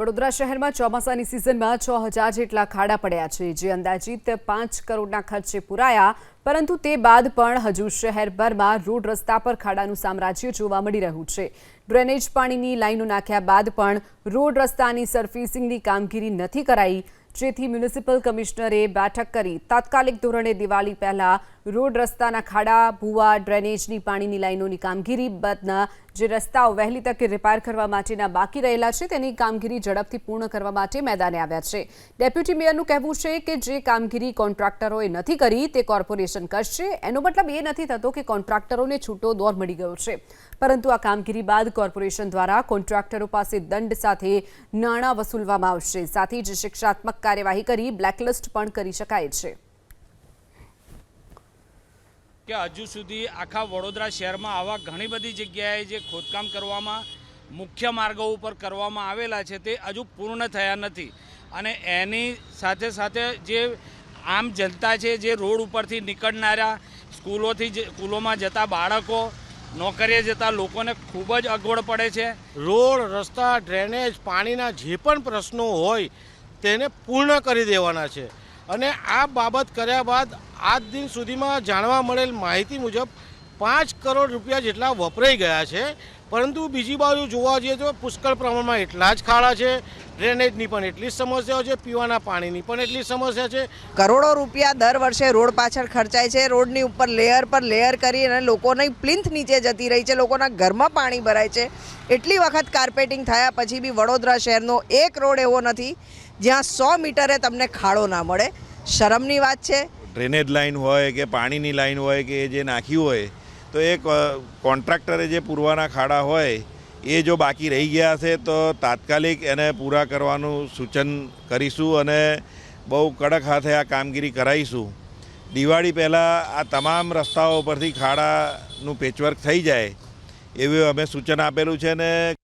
વડોદરા શહેરમાં ચોમાસાની સિઝનમાં છ હજાર જેટલા ખાડા પડ્યા છે, જે અંદાજિત પાંચ કરોડના ખર્ચે પુરાયા. પરંતુ તે બાદ પણ હજુ શહેરભરમાં રોડ રસ્તા પર ખાડાનું સામ્રાજ્ય જોવા મળી રહ્યું છે. ડ્રેનેજ પાણીની લાઈનો નાખ્યા બાદ પણ રોડ રસ્તાની સરફેસિંગની કામગીરી નથી કરાઈ. જેથી મ્યુનિસિપલ કમિશનરે બેઠક કરી તાત્કાલિક ધોરણે દિવાળી પહેલા રોડ રસ્તાના ખાડા, ભૂવા, ડ્રેનેજની પાણીની લાઈનોની કામગીરી બાદના જે રસ્તાઓ વહેલી તકે રિપેર કરવા માટેના બાકી રહેલા છે, તેની કામગીરી ઝડપથી પૂર્ણ કરવા માટે મેદાને આવ્યા છે. ડેપ્યુટી મેયરનું કહેવું છે કે જે કામગીરી કોન્ટ્રાક્ટરોએ નથી કરી, તે કોર્પોરેશન કરશે. એનો મતલબ એ નથી થતો કે કોન્ટ્રાક્ટરોને છૂટો દોર મળી ગયો છે. પરંતુ આ કામગીરી બાદ કોર્પોરેશન દ્વારા કોન્ટ્રાક્ટરો પાસે દંડ સાથે નાણાં વસૂલવામાં આવશે. સાથે જ શિક્ષાત્મક કાર્યવાહી કરી બ્લેકલિસ્ટ પણ કરી શકાય છે. કે હજુ સુધી આખા વડોદરા શહેરમાં આવા ઘણી બધી જગ્યાએ જે ખોદકામ કરવામાં, મુખ્ય માર્ગો ઉપર કરવામાં આવેલા છે તે હજુ પૂર્ણ થયા નથી. અને એની સાથે સાથે જે આમ જનતા છે, જે રોડ ઉપરથી નીકળનારા સ્કૂલોથી સ્કૂલોમાં જતા બાળકો, નોકરીએ જતા લોકોને ખૂબ જ અગવડ પડે છે. રોડ, રસ્તા, ડ્રેનેજ, પાણીના જે પણ પ્રશ્નો હોય તેને પૂર્ણ કરી દેવાના છે. અને આ બાબત કર્યા બાદ આજ દિન સુધીમાં જાણવા મળેલ માહિતી મુજબ પાંચ કરોડ રૂપિયા જેટલા વપરાઈ ગયા છે. પરંતુ બીજી બાજુ જોવા જઈએ તો પુષ્કળ પ્રમાણમાં એટલા જ ખાડા છે. ડ્રેનેજની પણ એટલી જ સમસ્યાઓ છે પીવાના પાણીની પણ એટલી સમસ્યા છે. કરોડો રૂપિયા દર વર્ષે રોડ પાછળ ખર્ચાય છે. રોડની ઉપર લેયર પર લેયર કરી અને લોકોની પ્લિન્થ નીચે જતી રહી છે. લોકોના ઘરમાં પાણી ભરાય છે. એટલી વખત કાર્પેટિંગ થયા પછી બી વડોદરા શહેરનો એક રોડ એવો નથી જ્યાં સો મીટરે તમને ખાડો ના મળે. શરમની વાત છે. ડ્રેનેજ લાઇન હોય કે પાણીની લાઇન હોય કે જે નાખ્યું હોય તો એ કોન્ટ્રાક્ટરે જે પૂરવાના ખાડા હોય, એ જો બાકી રહી ગયા છે, તો તાત્કાલિક એને પૂરા કરવાનું સૂચન કરીશું અને બહુ કડક હાથે આ કામગીરી કરાવીશું. દિવાળી પહેલાં આ તમામ રસ્તાઓ પરથી ખાડાનું પેચવર્ક થઈ જાય, એવું અમે સૂચન આપેલું છે ને